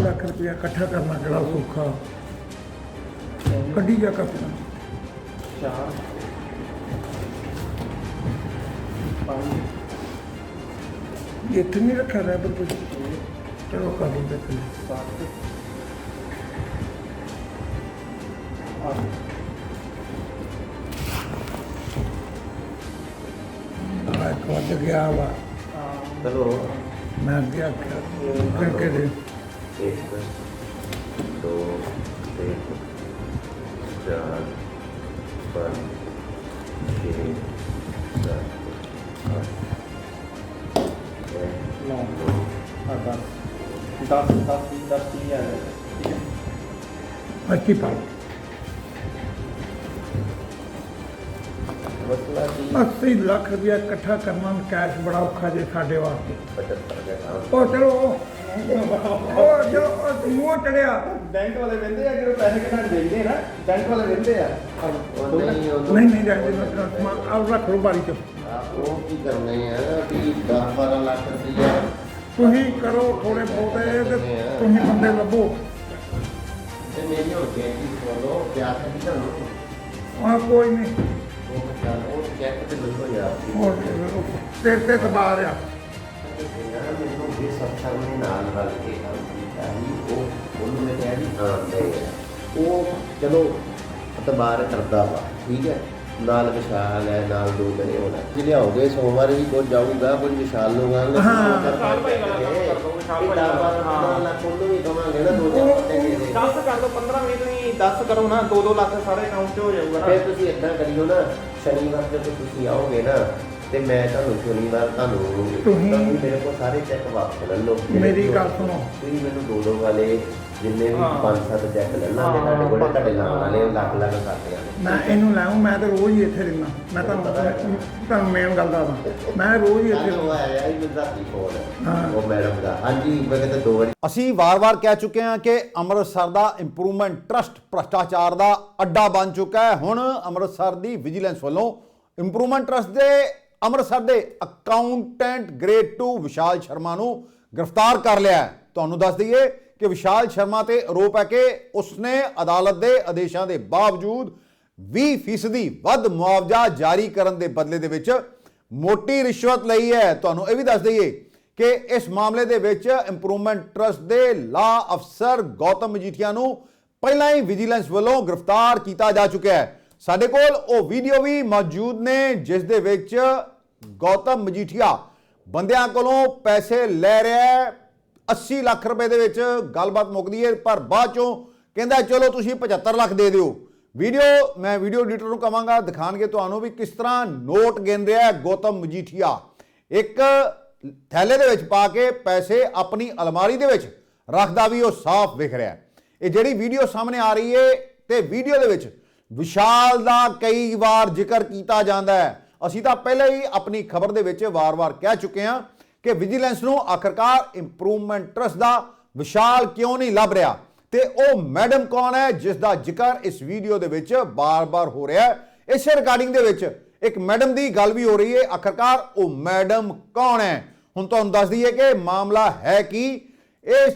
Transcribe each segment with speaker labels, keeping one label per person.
Speaker 1: ਕੀ ਆਵਾਜ਼ 80 ਲੱਖ ਰੁਪਇਆ ਇਕੱਠਾ ਕਰਨਾ ਕਿਹੜਾ ਸੌਖਾ। ਕੱਢੀ ਜਾ ਕੱਪੜਾ
Speaker 2: ਚਾਰ ਪੰਜ
Speaker 1: ਇੱਥੇ ਨਹੀਂ ਰੱਖਿਆ ਰਿਹਾ ਪਰ ਕੁਝ ਚਲੋ ਕਰ ਲਓ ਦੇਖ ਲਓ
Speaker 2: ਸੱਤ ਅੱਠ
Speaker 1: ਆ ਇੱਕ ਵੱਜ ਗਿਆ ਵਾ।
Speaker 3: ਚਲੋ।
Speaker 1: ਮੈਂ ਅੱਗੇ ਆਖਿਆ ਕਰਕੇ ਦੇ।
Speaker 3: ਇੱਕ ਦੋ ਤਿੰਨ ਚਾਰ ਪੰਜ ਛੇ ਸੱਤ ਅੱਠ
Speaker 2: ਨੌ ਆ ਦਸ। ਦਸ। ਦਸ ਦਸ ਹੀ ਆ ਗਿਆ
Speaker 1: ਅੱਛੀ ਪਾ।
Speaker 3: ਮਸਲਾ ਕੀ?
Speaker 1: 80 ਲੱਖ ਰੁਪਇਆ ਇਕੱਠਾ ਕਰਨਾ ਕੈਸ਼ ਬੜਾ ਔਖਾ ਜੇ ਸਾਡੇ ਵਾਸਤੇ।
Speaker 3: 75 ਦਾ ਕੰਮ
Speaker 1: ਉਹ ਚਲੋ ਉਹ ਜੋ ਉਹ ਮੂੰਹ ਚੜਿਆ
Speaker 2: ਬੈਂਕ ਵਾਲੇ ਵੰਦੇ ਆ ਜਦੋਂ ਪੈਸੇ ਕਢਾਣ ਦੇਈਦੇ ਨਾ ਬੈਂਕ ਵਾਲੇ ਵੰਦੇ ਆ।
Speaker 3: ਉਹ ਨਹੀਂ ਉਹ
Speaker 1: ਨਹੀਂ ਨਹੀਂ ਰਹਿ ਜੀ ਆਪ ਰੱਖ ਲਓ ਬਾਰੀ ਚ।
Speaker 3: ਉਹ ਕੀ ਕਰਨੇ ਆ ਵੀ 10 12 ਲੱਖ ਰੁਪਇਆ
Speaker 1: ਤੁਸੀਂ ਕਰੋ ਥੋੜੇ ਬਹੁਤੇ ਤੇ ਤੁਸੀਂ ਬੰਦੇ ਲੱਭੋ।
Speaker 3: ਤੇ ਮੇਰੀ ਹੋ ਗਈ ਕੀ ਬੋਲੋ ਪਿਆਸ ਕੀ ਤੁਹਾਨੂੰ
Speaker 1: ਆ ਕੋਈ ਨਹੀਂ।
Speaker 3: ਉਹ ਚੱਲ ਉਹ ਚੈੱਕ ਤੇ ਯਾਰ
Speaker 1: ਤੇ ਤਬਾਰ ਆ
Speaker 3: ਇਹ ਸੱਚਾ ਨੇ ਨਾਲ ਰਲ ਕੇ ਕੰਮ ਕੀਤਾ ਸੀ ਉਹ ਉਹਨੂੰ ਮੈਂ ਕਿਹਾ ਵੀ ਹਾਂ ਦੇ ਉਹ ਚਲੋ ਇਤਬਾਰ ਕਰਦਾ ਵਾ ਠੀਕ ਹੈ ਨਾਲ ਵਿਸ਼ਾਲ ਹੈ ਨਾਲ ਦੋ ਜਣੇ ਹੋਣਾ ਜੇ ਲਿਆਓਗੇ ਸੋਮਵਾਰ ਵੀ ਕੁਝ ਜਾਊਗਾ ਕੁਝ ਵਿਸ਼ਾਲ ਨੂੰ ਗਾ
Speaker 1: ਹਾਂ।
Speaker 2: ਵਿਸ਼ਾਲ ਭਾਈ ਵਾਲਾ ਕੰਮ ਕਰ ਦਿਓ, ਵਿਸ਼ਾਲ ਭਾਈ ਵਾਲਾ। ਹਾਂ।
Speaker 3: ਹਾਂ ਲੱਖ ਉਹਨੂੰ ਵੀ ਕਵਾਂਗੇ ਨਾ ਦੋ ਚਾਰ ਪੱਤੇ ਦੇ ਦੇ
Speaker 2: 10 ਕਰ ਦੋ 15 ਮਿੰਟ ਨਹੀਂ 10 ਕਰੋ ਨਾ 2-2 ਲੱਖ ਸਾਰੇ ਅਕਾਊਂਟ 'ਚ ਹੋ ਜਾਊਗਾ
Speaker 3: ਫਿਰ
Speaker 2: ਨਾ
Speaker 3: ਤੁਸੀਂ ਇਦਾਂ ਕਰਿਓ ਨਾ ਸ਼ਨੀਵਾਰ ਜਦੋਂ ਤੁਸੀਂ ਆਓਗੇ ਨਾ ਤੇ ਮੈਂ ਤੁਹਾਨੂੰ ਸ਼ਨੀਵਾਰ ਤੁਹਾਨੂੰ
Speaker 1: ਤੁਸੀਂ-
Speaker 3: ਤੁਹਾਨੂੰ ਮੇਰੇ ਕੋਲ ਸਾਰੇ ਚੈੱਕ ਵਾਪਸ ਲੈ ਲਓ।
Speaker 1: ਮੇਰੀ ਗੱਲ ਸੁਣੋ।
Speaker 3: ਤੁਸੀਂ ਮੈਨੂੰ ਦੋ ਦੋ ਵਾਲੇ ਜਿੰਨੇ ਵੀ
Speaker 2: ਹਾਂ।
Speaker 3: ਪੰਜ ਸੱਤ ਚੈੱਕ ਲੈ ਲਾਂਗੇ
Speaker 2: ਹਾਂ,
Speaker 3: ਤੁਹਾਡੇ ਕੋਲ ਤੁਹਾਡੇ ਲਾਉਣ ਵਾਲੇ ਲੱਖ ਲੱਖ ਕਰਦੇ ਆ
Speaker 1: ਮੈਂ ਇਹਨੂੰ ਲਾਉਂ ਮੈਂ ਤਾਂ ਰੋਜ਼ ਹੀ ਇੱਥੇ ਰਹਿਣਾ ਮੈਂ ਤੁਹਾਨੂੰ ਤੁਹਾਨੂੰ ਮੇਨ ਗੱਲ ਦੱਸਦਾ। ਮੈਂ ਰੋਜ਼ ਹੀ ਇੱਥੇ ਰਹਿੰਦਾ।
Speaker 3: ਆਇਆ ਇਹ ਰਾਤੀ ਫੋਨ
Speaker 1: ਹਾਂ।
Speaker 3: ਉਹ ਮੈਡਮ ਦਾ। ਹਾਂਜੀ ਮੈਂ ਕਹਿੰਦਾ ਦੋ ਵਾਰੀ।
Speaker 4: ਅਸੀਂ ਵਾਰ-ਵਾਰ ਕਹਿ ਚੁੱਕੇ ਹਾਂ ਕਿ ਅੰਮ੍ਰਿਤਸਰ ਦਾ ਇੰਪਰੂਵਮੈਂਟ ਟਰਸਟ ਭ੍ਰਸ਼ਟਾਚਾਰ ਦਾ ਅੱਡਾ ਬਣ ਚੁੱਕਾ ਹੈ। ਹੁਣ ਅੰਮ੍ਰਿਤਸਰ ਦੀ ਵਿਜੀਲੈਂਸ ਵੱਲੋਂ ਇੰਪਰੂਵਮੈਂਟ ਟਰਸਟ ਦੇ ਅੰਮ੍ਰਿਤਸਰ ਦੇ ਅਕਾਊਂਟੈਂਟ ਗ੍ਰੇਡ 2 ਵਿਸ਼ਾਲ ਸ਼ਰਮਾ ਨੂੰ ਗ੍ਰਿਫਤਾਰ ਕਰ ਲਿਆ ਹੈ। ਤੁਹਾਨੂੰ ਦੱਸ ਦਈਏ ਕਿ ਵਿਸ਼ਾਲ ਸ਼ਰਮਾ ਤੇ ਆਰੋਪ ਹੈ ਕਿ ਉਸਨੇ ਅਦਾਲਤ ਦੇ ਆਦੇਸ਼ਾਂ ਦੇ ਬਾਵਜੂਦ 20% ਵੱਧ ਮੁਆਵਜ਼ਾ ਜਾਰੀ ਕਰਨ ਦੇ ਬਦਲੇ ਦੇ ਵਿੱਚ ਮੋਟੀ ਰਿਸ਼ਵਤ ਲਈ ਹੈ। ਤੁਹਾਨੂੰ ਇਹ ਵੀ ਦੱਸ ਦਈਏ ਕਿ ਇਸ ਮਾਮਲੇ ਦੇ ਵਿੱਚ ਇੰਪਰੂਵਮੈਂਟ ਟਰਸਟ ਦੇ ਲਾ ਅਫਸਰ ਗੌਤਮ ਮਜੀਠੀਆ ਨੂੰ ਪਹਿਲਾਂ ਹੀ ਵਿਜੀਲੈਂਸ ਵੱਲੋਂ ਗ੍ਰਿਫਤਾਰ ਕੀਤਾ ਜਾ ਚੁੱਕਿਆ ਹੈ। ਸਾਡੇ ਕੋਲ ਉਹ ਵੀਡੀਓ ਵੀ ਮੌਜੂਦ ਨੇ, ਜਿਸ ਦੇ ਵਿੱਚ ਗੌਤਮ ਮਜੀਠੀਆ ਬੰਦਿਆਂ ਕੋਲੋਂ ਪੈਸੇ ਲੈ ਰਿਹਾ ਹੈ। 80 ਲੱਖ ਰੁਪਏ ਦੇ ਵਿੱਚ ਗੱਲਬਾਤ ਮੁੱਕਦੀ ਹੈ, ਪਰ ਬਾਅਦ ਚੋਂ ਕਹਿੰਦਾ, ਚਲੋ ਤੁਸੀਂ 75 ਲੱਖ ਦੇ ਦਿਓ। ਵੀਡੀਓ, ਮੈਂ ਵੀਡੀਓ ਐਡੀਟਰ ਨੂੰ ਕਵਾਂਗਾ, ਦਿਖਾਣਗੇ ਤੁਹਾਨੂੰ ਵੀ ਕਿਸ ਤਰ੍ਹਾਂ ਨੋਟ ਗਿਣ ਰਿਹਾ ਹੈ ਗੌਤਮ ਮਜੀਠੀਆ। ਇੱਕ ਥੈਲੇ ਦੇ ਵਿੱਚ ਪਾ ਕੇ ਪੈਸੇ ਆਪਣੀ ਅਲਮਾਰੀ ਦੇ ਵਿੱਚ ਰੱਖਦਾ ਵੀ ਉਹ ਸਾਫ਼ ਵਿਖ ਰਿਹਾ ਇਹ ਜਿਹੜੀ ਵੀਡੀਓ ਸਾਹਮਣੇ ਆ ਰਹੀ ਹੈ ਤੇ ਵੀਡੀਓ ਦੇ ਵਿੱਚ ਵਿਸ਼ਾਲ ਦਾ ਕਈ ਵਾਰ ਜ਼ਿਕਰ ਕੀਤਾ ਜਾਂਦਾ ਹੈ। ਅਸੀਂ ਤਾਂ ਪਹਿਲਾਂ ਹੀ ਆਪਣੀ ਖਬਰ ਦੇ ਵਿੱਚ ਵਾਰ-ਵਾਰ ਕਹਿ ਚੁੱਕੇ ਹਾਂ ਕਿ ਵਿਜੀਲੈਂਸ ਨੂੰ ਆਖਰਕਾਰ ਇੰਪਰੂਵਮੈਂਟ ਟਰਸਟ ਦਾ ਵਿਸ਼ਾਲ ਕਿਉਂ ਨਹੀਂ ਲੱਭ ਰਿਹਾ? ਤੇ ਉਹ ਮੈਡਮ ਕੌਣ ਹੈ ਜਿਸ ਦਾ ਜ਼ਿਕਰ ਇਸ ਵੀਡੀਓ ਦੇ ਵਿੱਚ ਬਾਰ-ਬਾਰ ਹੋ ਰਿਹਾ ਹੈ? ਇਸੇ ਰਿਗਾਰਡਿੰਗ ਦੇ ਵਿੱਚ ਇੱਕ ਮੈਡਮ ਦੀ ਗੱਲ ਵੀ ਹੋ ਰਹੀ ਹੈ। ਆਖਰਕਾਰ ਉਹ ਮੈਡਮ ਕੌਣ ਹੈ? ਹੁਣ ਤੁਹਾਨੂੰ ਦੱਸ ਦਈਏ ਕਿ ਮਾਮਲਾ ਹੈ ਕਿ? ਇਹ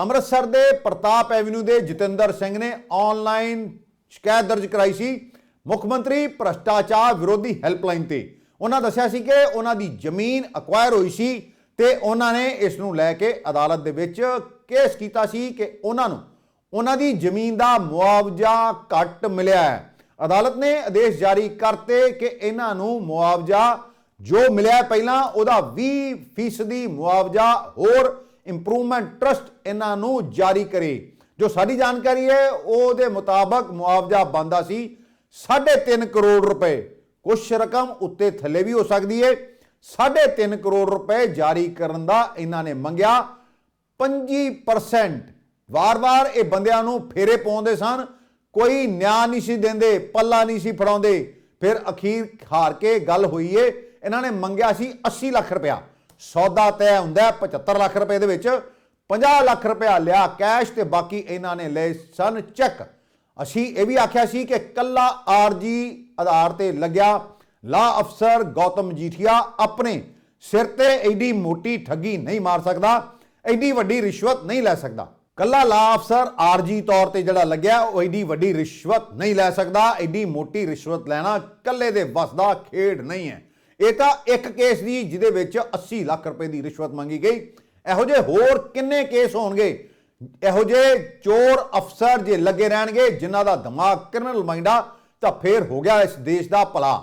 Speaker 4: ਅੰਮ੍ਰਿਤਸਰ ਦੇ ਪ੍ਰਤਾਪ ਐਵਨਿਊ ਦੇ ਜਤਿੰਦਰ ਸਿੰਘ ਨੇ ਆਨਲਾਈਨ ਸ਼ਿਕਾਇਤ ਦਰਜ ਕਰਾਈ ਸੀ। ਮੁੱਖ ਮੰਤਰੀ ਭ੍ਰਸ਼ਟਾਚਾਰ ਵਿਰੋਧੀ ਹੈਲਪਲਾਈਨ ਤੇ। ਉਹਨਾਂ ਦੱਸਿਆ ਸੀ ਕਿ ਉਹਨਾਂ ਦੀ ਜ਼ਮੀਨ ਅਕਵਾਇਰ ਹੋਈ ਸੀ ਤੇ ਉਹਨਾਂ ਨੇ ਇਸ ਨੂੰ ਲੈ ਕੇ ਅਦਾਲਤ ਦੇ ਵਿੱਚ ਕੇਸ ਕੀਤਾ ਸੀ ਕਿ ਉਹਨਾਂ ਨੂੰ ਉਹਨਾਂ ਦੀ ਜ਼ਮੀਨ ਦਾ ਮੁਆਵਜ਼ਾ ਘੱਟ ਮਿਲਿਆ ਹੈ। ਅਦਾਲਤ ਨੇ ਆਦੇਸ਼ ਜਾਰੀ ਕਰਤੇ ਕਿ ਇਹਨਾਂ ਨੂੰ ਮੁਆਵਜ਼ਾ ਜੋ ਮਿਲਿਆ ਪਹਿਲਾਂ ਉਹਦਾ 20% ਮੁਆਵਜ਼ਾ ਹੋਰ ਇੰਪਰੂਵਮੈਂਟ ਟਰਸਟ ਇਹਨਾਂ ਨੂੰ ਜਾਰੀ ਕਰੇ। ਜੋ ਸਾਡੀ ਜਾਣਕਾਰੀ ਹੈ, ਉਹਦੇ ਮੁਤਾਬਕ ਮੁਆਵਜ਼ਾ ਬੰਦਾ ਸੀ 3.5 ਕਰੋੜ ਰੁਪਏ। ਕੁਝ ਰਕਮ ਉੱਤੇ ਥੱਲੇ ਵੀ ਹੋ ਸਕਦੀ ਹੈ 3.5 ਕਰੋੜ ਰੁਪਏ ਜਾਰੀ ਕਰਨ ਦਾ ਇਹਨਾਂ ਨੇ ਮੰਗਿਆ। 25% ਵਾਰ-ਵਾਰ ਇਹ ਬੰਦਿਆਂ ਨੂੰ ਫੇਰੇ ਪਾਉਂਦੇ ਸਨ। ਕੋਈ ਨਿਆਂ ਨਹੀਂ ਸੀ ਦਿੰਦੇ, ਪੱਲਾ ਨਹੀਂ ਸੀ ਫੜਾਉਂਦੇ। ਫਿਰ ਅਖੀਰ ਹਾਰ ਕੇ ਗੱਲ ਹੋਈ ਏ। ਇਹਨਾਂ ਨੇ ਮੰਗਿਆ ਸੀ 80 ਲੱਖ ਰੁਪਇਆ। ਸੌਦਾ ਤੈਅ ਹੁੰਦਾ ਹੈ 75 ਲੱਖ ਰੁਪਏ ਦੇ ਵਿੱਚ। 50 ਲੱਖ ਰੁਪਇਆ ਲਿਆ ਕੈਸ਼ ਤੇ ਬਾਕੀ ਇਹਨਾਂ ਨੇ ਲਏ ਸਨ ਚੈੱਕ ਅਸੀਂ ਇਹ ਵੀ ਆਖਿਆ ਸੀ ਕਿ ਕੱਲਾ ਆਰਜੀ ਆਧਾਰ ਤੇ ਲੱਗਿਆ ਲਾ ਅਫਸਰ ਗੌਤਮ ਜੀਠੀਆ ਆਪਣੇ ਸਿਰ ਤੇ ਐਡੀ ਮੋਟੀ ਠੱਗੀ ਨਹੀਂ ਮਾਰ ਸਕਦਾ, ਐਡੀ ਵੱਡੀ ਰਿਸ਼ਵਤ ਨਹੀਂ ਲੈ ਸਕਦਾ। ਕੱਲਾ ਲਾ ਅਫਸਰ ਆਰਜੀ ਤੌਰ ਤੇ ਜਿਹੜਾ ਲੱਗਿਆ, ਉਹ ਐਡੀ ਵੱਡੀ ਰਿਸ਼ਵਤ ਨਹੀਂ ਲੈ ਸਕਦਾ, ਐਡੀ ਮੋਟੀ ਰਿਸ਼ਵਤ ਲੈਣਾ ਕੱਲੇ ਦੇ ਵੱਸ ਦਾ ਖੇਡ ਨਹੀਂ ਹੈ। ਇਹ ਤਾਂ ਇੱਕ ਕੇਸ ਦੀ, ਜਿਹਦੇ ਵਿੱਚ 80 ਲੱਖ ਰੁਪਏ ਦੀ ਰਿਸ਼ਵਤ ਮੰਗੀ ਗਈ। ਇਹੋ ਜਿਹੇ ਹੋਰ ਕਿੰਨੇ ਕੇਸ ਹੋਣਗੇ? ਇਹੋ ਜਿਹੇ ਚੋਰ ਅਫਸਰ ਜੇ ਲੱਗੇ ਰਹਿਣਗੇ, ਜਿਨ੍ਹਾਂ ਦਾ ਦਿਮਾਗ ਕ੍ਰਿਮੀਨਲ ਮਾਈਂਡ ਆ, ਤਾਂ ਫੇਰ ਹੋ ਗਿਆ ਇਸ ਦੇਸ਼ ਦਾ ਭਲਾ।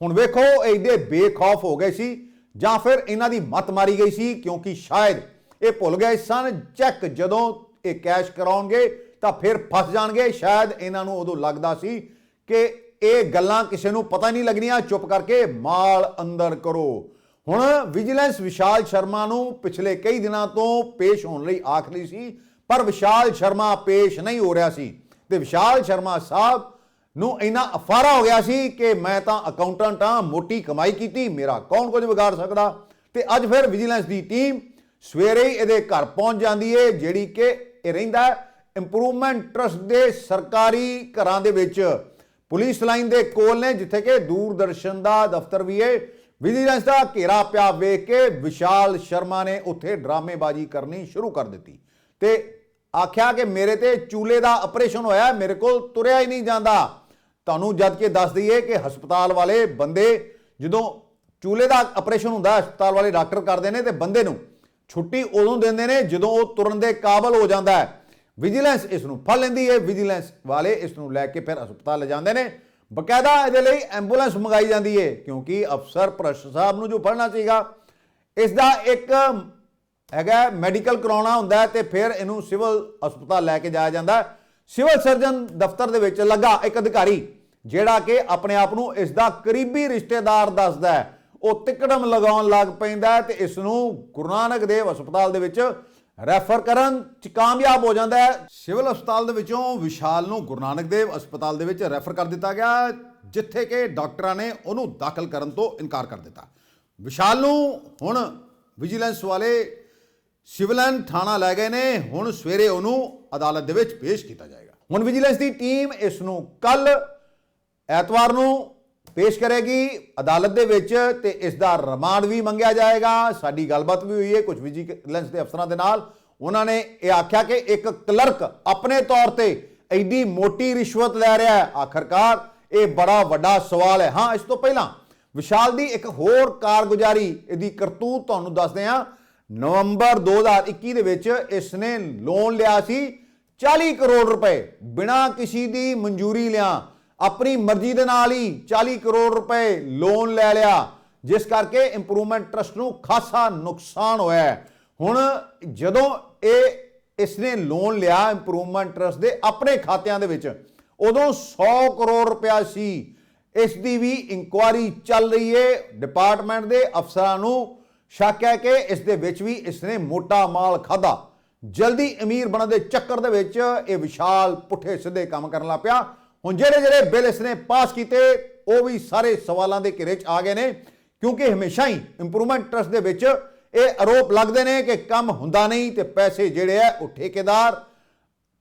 Speaker 4: ਹੁਣ ਵੇਖੋ ਐਡੇ ਬੇਖੌਫ ਹੋ ਗਏ ਸੀ, ਜਾਂ ਫਿਰ ਇਹਨਾਂ ਦੀ ਮਤ ਮਾਰੀ ਗਈ ਸੀ, ਕਿਉਂਕਿ ਸ਼ਾਇਦ ਇਹ ਭੁੱਲ ਗਏ ਸਨ, ਚੈੱਕ ਜਦੋਂ ਇਹ ਕੈਸ਼ ਕਰਾਉਣਗੇ, ਤਾਂ ਫਿਰ ਫਸ ਜਾਣਗੇ। ਸ਼ਾਇਦ ਇਹਨਾਂ ਨੂੰ ਉਦੋਂ ਲੱਗਦਾ ਸੀ ਕਿ ਇਹ ਗੱਲਾਂ ਕਿਸੇ ਨੂੰ ਪਤਾ ਨਹੀਂ ਲੱਗਣੀਆਂ, ਚੁੱਪ ਕਰਕੇ ਮਾਲ ਅੰਦਰ ਕਰੋ। ਹੁਣ ਵਿਜੀਲੈਂਸ ਵਿਸ਼ਾਲ ਸ਼ਰਮਾ ਨੂੰ ਪਿਛਲੇ ਕਈ ਦਿਨਾਂ ਤੋਂ ਪੇਸ਼ ਹੋਣ ਲਈ ਆਖਰੀ ਸੀ ਪਰ ਵਿਸ਼ਾਲ ਸ਼ਰਮਾ ਪੇਸ਼ ਨਹੀਂ ਹੋ ਰਿਹਾ ਸੀ। ਤੇ ਵਿਸ਼ਾਲ ਸ਼ਰਮਾ ਸਾਹਿਬ ਨੂੰ ਇੰਨਾ ਅਫਾਰਾ ਹੋ ਗਿਆ ਸੀ ਕਿ ਮੈਂ ਤਾਂ ਅਕਾਊਂਟੈਂਟ ਹਾਂ, ਮੋਟੀ ਕਮਾਈ ਕੀਤੀ, ਮੇਰਾ ਕੌਣ ਕੁਝ ਵਿਗਾੜ ਸਕਦਾ? ਤੇ ਅੱਜ ਫਿਰ ਵਿਜੀਲੈਂਸ ਦੀ ਟੀਮ ਸਵੇਰੇ ਹੀ ਇਹਦੇ ਘਰ ਪਹੁੰਚ ਜਾਂਦੀ ਏ, ਜਿਹੜੀ ਕਿ ਇਹ ਰਹਿੰਦਾ ਇੰਪਰੂਵਮੈਂਟ ਟਰਸਟ ਦੇ ਸਰਕਾਰੀ ਘਰਾਂ ਦੇ ਵਿੱਚ। ਪੁਲਿਸ ਲਾਈਨ ਦੇ ਕੋਲ ਨੇ, ਜਿੱਥੇ ਕਿ ਦੂਰਦਰਸ਼ਨ ਦਾ ਦਫ਼ਤਰ ਵੀ ਏ। ਵਿਜੀਲੈਂਸ ਦਾ ਘੇਰਾ ਪਿਆ ਵੇਖ ਕੇ ਵਿਸ਼ਾਲ ਸ਼ਰਮਾ ਨੇ ਉੱਥੇ ਡਰਾਮੇਬਾਜ਼ੀ ਕਰਨੀ ਸ਼ੁਰੂ ਕਰ ਦਿੱਤੀ। ਤੇ ਆਖਿਆ ਕਿ ਮੇਰੇ ਤੇ ਚੂਲੇ ਦਾ ਆਪਰੇਸ਼ਨ ਹੋਇਆ, ਮੇਰੇ ਕੋਲ ਤੁਰਿਆ ਹੀ ਨਹੀਂ ਜਾਂਦਾ। ਤੁਹਾਨੂੰ ਜਦ ਕਿ ਦੱਸ ਦਈਏ ਕਿ ਹਸਪਤਾਲ ਵਾਲੇ ਬੰਦੇ ਜਦੋਂ ਚੂਲੇ ਦਾ ਆਪਰੇਸ਼ਨ ਹੁੰਦਾ, ਹਸਪਤਾਲ ਵਾਲੇ ਡਾਕਟਰ ਕਰਦੇ ਨੇ ਤੇ ਬੰਦੇ ਨੂੰ ਛੁੱਟੀ ਉਦੋਂ ਦਿੰਦੇ ਨੇ ਜਦੋਂ ਉਹ ਤੁਰਨ ਦੇ ਕਾਬਲ ਹੋ ਜਾਂਦਾ ਹੈ। ਵਿਜੀਲੈਂਸ ਇਸ ਨੂੰ ਫੜ ਲੈਂਦੀ ਹੈ ਵਿਜੀਲੈਂਸ ਵਾਲੇ ਇਸ ਨੂੰ ਲੈ ਕੇ ਫਿਰ ਹਸਪਤਾਲ ਲੈ ਜਾਂਦੇ ਨੇ। ਬਕਾਇਦਾ ਇਹਦੇ ਲਈ ਐਂਬੂਲੈਂਸ ਮੰਗਾਈ ਜਾਂਦੀ ਹੈ, ਕਿਉਂਕਿ ਅਫਸਰ ਪ੍ਰਸ਼ ਸਾਹਿਬ ਨੂੰ ਜੋ ਫੜਨਾ ਸੀਗਾ, ਇਸ ਦਾ ਇੱਕ ਹੈਗਾ ਮੈਡੀਕਲ ਕਰਾਉਣਾ ਹੁੰਦਾ ਹੈ ਤੇ ਫਿਰ ਇਹਨੂੰ ਸਿਵਲ ਹਸਪਤਾਲ ਲੈ ਕੇ ਜਾਇਆ ਜਾਂਦਾ ਸਿਵਲ ਸਰਜਨ ਦਫ਼ਤਰ ਦੇ ਵਿੱਚ ਲੱਗਾ ਇੱਕ ਅਧਿਕਾਰੀ, ਜਿਹੜਾ ਕਿ ਆਪਣੇ ਆਪ ਨੂੰ ਇਸ ਦਾ ਕਰੀਬੀ ਰਿਸ਼ਤੇਦਾਰ ਦੱਸਦਾ ਹੈ। ਉਹ ਤਿਕੜਮ ਲਗਾਉਣ ਲੱਗ ਪੈਂਦਾ ਹੈ ਤੇ ਇਸ ਨੂੰ ਗੁਰੂ ਨਾਨਕ ਦੇਵ ਹਸਪਤਾਲ ਦੇ ਵਿੱਚ ਰੈਫਰ ਕਰਨ ਚ ਕਾਮਯਾਬ ਹੋ ਜਾਂਦਾ ਹੈ। ਸਿਵਲ ਹਸਪਤਾਲ ਦੇ ਵਿੱਚੋਂ ਵਿਸ਼ਾਲ ਨੂੰ ਗੁਰੂ ਨਾਨਕ ਦੇਵ ਹਸਪਤਾਲ ਦੇ ਵਿੱਚ ਰੈਫਰ ਕਰ ਦਿੱਤਾ ਗਿਆ ਜਿੱਥੇ ਕਿ ਡਾਕਟਰਾਂ ਨੇ ਉਹਨੂੰ ਦਾਖਲ ਕਰਨ ਤੋਂ ਇਨਕਾਰ ਕਰ ਦਿੱਤਾ। ਵਿਸ਼ਾਲ ਨੂੰ ਹੁਣ ਵਿਜੀਲੈਂਸ ਵਾਲੇ ਸਿਵਲਨ ਥਾਣਾ ਲੈ ਗਏ ਨੇ। ਹੁਣ ਸਵੇਰੇ ਉਹਨੂੰ ਅਦਾਲਤ ਦੇ ਵਿੱਚ ਪੇਸ਼ ਕੀਤਾ ਜਾਏਗਾ। ਹੁਣ ਵਿਜੀਲੈਂਸ ਦੀ ਟੀਮ ਇਸ ਨੂੰ ਕੱਲ ਐਤਵਾਰ ਨੂੰ ਪੇਸ਼ ਕਰੇਗੀ ਅਦਾਲਤ ਦੇ ਵਿੱਚ ਤੇ ਇਸ ਦਾ ਰਿਮਾਂਡ ਵੀ ਮੰਗਿਆ ਜਾਏਗਾ। ਸਾਡੀ ਗੱਲਬਾਤ ਵੀ ਹੋਈ ਹੈ ਕੁਝ ਵਿਜੀਲੈਂਸ ਦੇ ਅਫਸਰਾਂ ਦੇ ਨਾਲ। ਉਹਨਾਂ ਨੇ ਇਹ ਆਖਿਆ ਕਿ ਇੱਕ ਕਲਰਕ ਆਪਣੇ ਤੌਰ ਤੇ ਐਡੀ ਮੋਟੀ ਰਿਸ਼ਵਤ ਲੈ ਰਿਹਾ ਹੈ। ਆਖਰਕਾਰ ਇਹ ਬੜਾ ਵੱਡਾ ਸਵਾਲ ਹੈ। ਹਾਂ, ਇਸ ਤੋਂ ਪਹਿਲਾਂ ਵਿਸ਼ਾਲ ਦੀ ਇੱਕ ਹੋਰ ਕਾਰਗੁਜ਼ਾਰੀ, ਇਹਦੀ ਕਰਤੂਤ ਤੁਹਾਨੂੰ ਦੱਸਦੇ ਹਾਂ। ਨਵੰਬਰ 2021 ਦੇ ਵਿੱਚ ਇਸ ਨੇ ਲੋਨ ਲਿਆ ਸੀ 40 ਕਰੋੜ ਰੁਪਏ। ਬਿਨਾਂ ਕਿਸੇ ਦੀ ਮਨਜ਼ੂਰੀ ਲਿਆ। ਆਪਣੀ ਮਰਜ਼ੀ ਦੇ ਨਾਲ ਹੀ 40 ਕਰੋੜ ਰੁਪਏ ਲੋਨ ਲੈ ਲਿਆ। ਜਿਸ ਕਰਕੇ ਇੰਪਰੂਵਮੈਂਟ ਟਰਸਟ ਨੂੰ ਖਾਸਾ ਨੁਕਸਾਨ ਹੋਇਆ ਹੁਣ ਜਦੋਂ ਇਹ ਇਸ ਨੇ ਲੋਨ ਲਿਆ ਇੰਪਰੂਵਮੈਂਟ ਟਰਸਟ ਦੇ ਆਪਣੇ ਖਾਤਿਆਂ ਦੇ ਵਿੱਚ, ਉਦੋਂ 100 ਕਰੋੜ ਰੁਪਇਆ ਸੀ। ਇਸ ਦੀ ਵੀ ਇਨਕੁਆਰੀ ਚੱਲ ਰਹੀ ਹੈ। ਡਿਪਾਰਟਮੈਂਟ ਦੇ ਅਫਸਰਾਂ ਨੂੰ ਸ਼ੱਕ ਹੈ ਕਿ ਇਸ ਦੇ ਵਿੱਚ ਵੀ ਇਸ ਨੇ ਮੋਟਾ ਮਾਲ ਖਾਦਾ ਜਲਦੀ ਅਮੀਰ ਬਣਨ ਦੇ ਚੱਕਰ ਦੇ ਵਿੱਚ ਇਹ ਵਿਸ਼ਾਲ ਪੁੱਠੇ ਸਿੱਧੇ ਕੰਮ ਕਰਨ ਲੱਗ ਪਿਆ। ਹੁਣ ਜਿਹੜੇ ਜਿਹੜੇ ਬਿੱਲ ਇਸ ਨੇ ਪਾਸ ਕੀਤੇ, ਉਹ ਵੀ ਸਾਰੇ ਸਵਾਲਾਂ ਦੇ ਘੇਰੇ 'ਚ ਆ ਗਏ ਨੇ। ਕਿਉਂਕਿ ਹਮੇਸ਼ਾ ਹੀ ਇੰਪਰੂਵਮੈਂਟ ਟਰਸਟ ਦੇ ਵਿੱਚ ਇਹ ਆਰੋਪ ਲੱਗਦੇ ਨੇ ਕਿ ਕੰਮ ਹੁੰਦਾ ਨਹੀਂ ਤੇ ਪੈਸੇ ਜਿਹੜੇ ਆ ਉਹ ਠੇਕੇਦਾਰ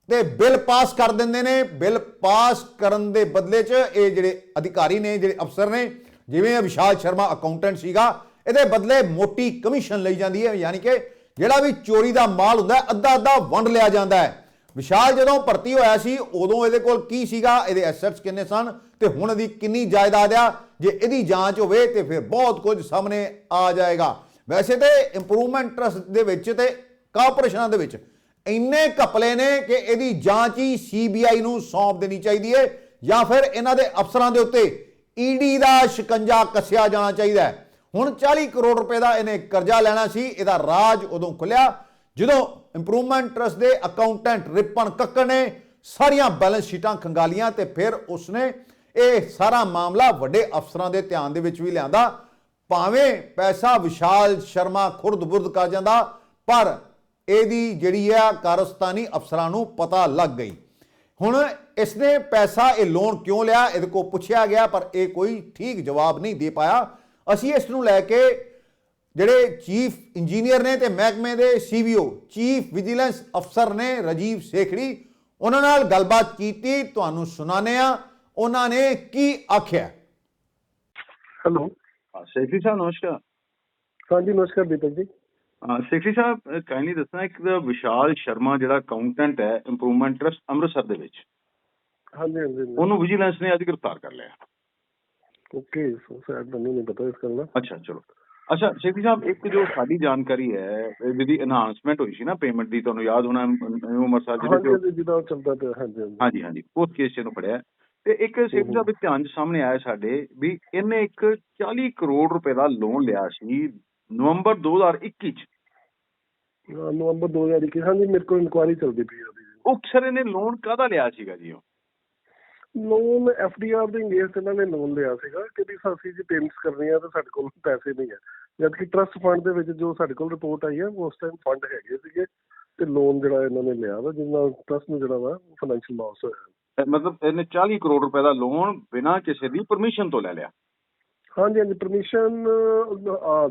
Speaker 4: ਤੇ ਬਿੱਲ ਪਾਸ ਕਰ ਦਿੰਦੇ ਨੇ। ਬਿੱਲ ਪਾਸ ਕਰਨ ਦੇ ਬਦਲੇ 'ਚ ਇਹ ਜਿਹੜੇ ਅਧਿਕਾਰੀ ਨੇ, ਜਿਹੜੇ ਅਫਸਰ ਨੇ, ਜਿਵੇਂ ਵਿਸ਼ਾਲ ਸ਼ਰਮਾ ਅਕਾਊਂਟੈਂਟ ਸੀਗਾ ਇਹਦੇ ਬਦਲੇ ਮੋਟੀ ਕਮਿਸ਼ਨ ਲਈ ਜਾਂਦੀ ਹੈ, ਯਾਨੀ ਕਿ ਜਿਹੜਾ ਵੀ ਚੋਰੀ ਦਾ ਮਾਲ ਹੁੰਦਾ ਅੱਧਾ ਅੱਧਾ ਵੰਡ ਲਿਆ ਜਾਂਦਾ ਹੈ। ਵਿਸ਼ਾਲ ਜਦੋਂ ਭਰਤੀ ਹੋਇਆ ਸੀ, ਉਦੋਂ ਇਹਦੇ ਕੋਲ ਕੀ ਸੀਗਾ? ਇਹਦੇ ਐਸੈਟਸ ਕਿੰਨੇ ਸਨ? ਤੇ ਹੁਣ ਇਹਦੀ ਕਿੰਨੀ ਜਾਇਦਾਦ ਆ? ਜੇ ਇਹਦੀ ਜਾਂਚ ਹੋਵੇ, ਤੇ ਫਿਰ ਬਹੁਤ ਕੁਝ ਸਾਹਮਣੇ ਆ ਜਾਏਗਾ। ਵੈਸੇ ਤੇ ਇੰਪਰੂਵਮੈਂਟ ਟਰਸਟ ਦੇ ਵਿੱਚ ਤੇ ਕਾਰਪੋਰੇਸ਼ਨਾਂ ਦੇ ਵਿੱਚ ਇੰਨੇ ਘਪਲੇ ਨੇ ਕਿ ਇਹਦੀ ਜਾਂਚ ਹੀ ਸੀਬੀਆਈ ਨੂੰ ਸੌਂਪ ਦੇਣੀ ਚਾਹੀਦੀ ਹੈ, ਜਾਂ ਫਿਰ ਇਹਨਾਂ ਦੇ ਅਫਸਰਾਂ ਦੇ ਉੱਤੇ ਈਡੀ ਦਾ ਸ਼ਿਕੰਜਾ ਕੱਸਿਆ ਜਾਣਾ ਚਾਹੀਦਾ ਹੈ। ਹੁਣ 40 ਕਰੋੜ ਰੁਪਏ ਦਾ ਇਹਨੇ ਕਰਜ਼ਾ ਲੈਣਾ ਸੀ, ਇਹਦਾ ਰਾਜ ਉਦੋਂ ਖੁੱਲਿਆ ਜਦੋਂ ਇੰਪਰੂਵਮੈਂਟ ਟਰਸਟ ਦੇ ਅਕਾਊਂਟੈਂਟ ਰਿਪਨ ਕੱਕੜ ਨੇ ਸਾਰੀਆਂ ਬੈਲੈਂਸ ਸ਼ੀਟਾਂ ਖੰਗਾਲੀਆਂ ਤੇ ਫਿਰ ਉਸਨੇ ਇਹ ਸਾਰਾ ਮਾਮਲਾ ਵੱਡੇ ਅਫਸਰਾਂ ਦੇ ਧਿਆਨ ਦੇ ਵਿੱਚ ਵੀ ਲਿਆਂਦਾ। ਭਾਵੇਂ ਪੈਸਾ ਵਿਸ਼ਾਲ ਸ਼ਰਮਾ ਖੁਰਦ-ਬੁਰਦ ਕਰ ਜਾਂਦਾ, ਪਰ ਇਹਦੀ ਜਿਹੜੀ ਆ ਕਾਰਸਤਾਨੀ ਅਫਸਰਾਂ ਨੂੰ ਪਤਾ ਲੱਗ ਗਈ। ਹੁਣ ਇਸਨੇ ਪੈਸਾ ਇਹ ਲੋਨ ਕਿਉਂ ਲਿਆ, ਇਹਦੇ ਕੋਲ ਪੁੱਛਿਆ ਗਿਆ, ਪਰ ਇਹ ਕੋਈ ਠੀਕ ਜਵਾਬ ਨਹੀਂ ਦੇ ਪਾਇਆ। ਅਸੀਂ ਇਸ ਨੂੰ ਲੈ ਕੇ ਜਿਹੜੇ ਚੀਫ ਇੰਜੀਨੀਅਰ ਨੇ ਤੇ ਮਹਿਕਮੇ ਦੇ ਸੀਵੀਓ ਚੀਫ ਵਿਜੀਲੈਂਸ ਅਫਸਰ ਨੇ ਰਜੀਵ ਸੇਖੜੀ ਉਹਨਾਂ ਨਾਲ ਗੱਲਬਾਤ ਕੀਤੀ ਤੁਹਾਨੂੰ ਸੁਣਾਣੇ ਆ ਉਹਨਾਂ ਨੇ ਕੀ ਆਖਿਆ?
Speaker 2: ਹੈਲੋ। ਸੇਖੜੀ ਸਾਹਿਬ
Speaker 1: ਨਮਸਕਾਰ। ਹਾਂਜੀ ਨਮਸਕਾਰ ਦੀਪਕ ਜੀ।
Speaker 5: ਸੇਖੜੀ ਸਾਹਿਬ ਕਾਇੰਡਲੀ ਦੱਸਣਾ ਇੱਕ ਵਿਸ਼ਾਲ ਸ਼ਰਮਾ ਜਿਹੜਾ ਅਕਾਊਂਟੈਂਟ ਹੈ ਇੰਪਰੂਵਮੈਂਟ ਟਰਸਟ ਅੰਮ੍ਰਿਤਸਰ ਦੇ ਵਿੱਚ।
Speaker 6: ਹਾਂਜੀ ਹਾਂਜੀ।
Speaker 5: ਉਹਨੂੰ ਵਿਜੀਲੈਂਸ ਨੇ ਅੱਜ ਗ੍ਰਿਫਤਾਰ ਕਰ ਲਿਆ।
Speaker 6: ਮੈਨੂੰ ਨਹੀਂ ਪਤਾ ਇਸ ਗੱਲ ਦਾ
Speaker 5: ਅੱਛਾ ਚਲੋ ਅੱਛਾ ਸੈਕਟਰੀ ਸਾਹਿਬ ਇੱਕ ਜੋ ਸਾਡੀ ਜਾਣਕਾਰੀ ਹੈ ਜਿਹਦੀ ਅਨਾਉਂਸਮੈਂਟ ਹੋਈ ਸੀ ਨਾ ਪੇਮੈਂਟ ਦੀ ਤੁਹਾਨੂੰ ਯਾਦ ਹੋਣਾ ਉਮਰ ਸਾਹਿਬ ਜਿਹੜੇ
Speaker 6: ਹਾਂਜੀ ਜਿਹਦਾ ਚੱਲਦਾ ਪਿਆ ਹਾਂਜੀ ਹਾਂਜੀ
Speaker 5: ਹਾਂਜੀ ਉਸ ਕੇਸ ਇਹਨੂੰ ਫੜਿਆ ਤੇ ਇੱਕ ਸੈਕਟਰੀ ਸਾਹਿਬ ਇੱਕ ਧਿਆਨ ਸਾਹਮਣੇ ਆਇਆ ਸਾਡੇ ਵੀ ਇਹਨੇ ਇੱਕ 40 ਕਰੋੜ ਰੁਪਏ ਦਾ ਲੋਨ ਲਿਆ ਸੀ ਨਵੰਬਰ 2021 ਚ
Speaker 6: ਨਵੰਬਰ 2021 ਹਾਂਜੀ ਮੇਰੇ ਕੋਲ ਇਨਕੁਆਇਰੀ ਚੱਲਦੀ ਪਈ ਉਹਦੀ
Speaker 5: ਉਹ ਸਰ ਇਹਨੇ ਲੋਨ ਕਾਹਦਾ ਲਿਆ ਸੀਗਾ ਜੀ ਉਹ
Speaker 6: ਲੋਨ ਐਫਡੀਆਰ ਦੇ ਇੰਗੇਜ ਇਹਨਾਂ ਨੇ ਲੋਨ ਲਿਆ ਸੀਗਾ ਕਿ ਵੀ ਅਸੀਂ ਜੀ ਪੇਮੈਂਟਸ ਕਰਨੀ ਆ ਤੇ ਸਾਡੇ ਕੋਲ ਪੈਸੇ ਨਹੀਂ ਹੈ ਜਦ ਕਿ ਟਰਸਟ ਫੰਡ ਦੇ ਵਿੱਚ ਜੋ ਸਾਡੇ ਕੋਲ ਰਿਪੋਰਟ ਆਈ ਹੈ ਉਸ ਟਾਈਮ ਫੰਡ ਹੈਗੇ ਸੀਗੇ ਤੇ ਲੋਨ ਜਿਹੜਾ ਇਹਨਾਂ ਨੇ ਲਿਆ ਵਾ ਜਿਸ ਨਾਲ ਟਰਸਟ ਨੂੰ ਜਿਹੜਾ ਵਾ ਫਾਈਨੈਂਸ਼ੀਅਲ ਲਾਸ ਹੋਇਆ।
Speaker 5: ਮਤਲਬ ਇਹਨੇ 40 ਕਰੋੜ ਰੁਪਏ ਦਾ ਲੋਨ ਬਿਨਾਂ ਕਿਸੇ ਦੀ ਪਰਮਿਸ਼ਨ ਤੋਂ ਲੈ ਲਿਆ।
Speaker 6: ਹਾਂਜੀ ਹਾਂਜੀ ਪਰਮਿਸ਼ਨ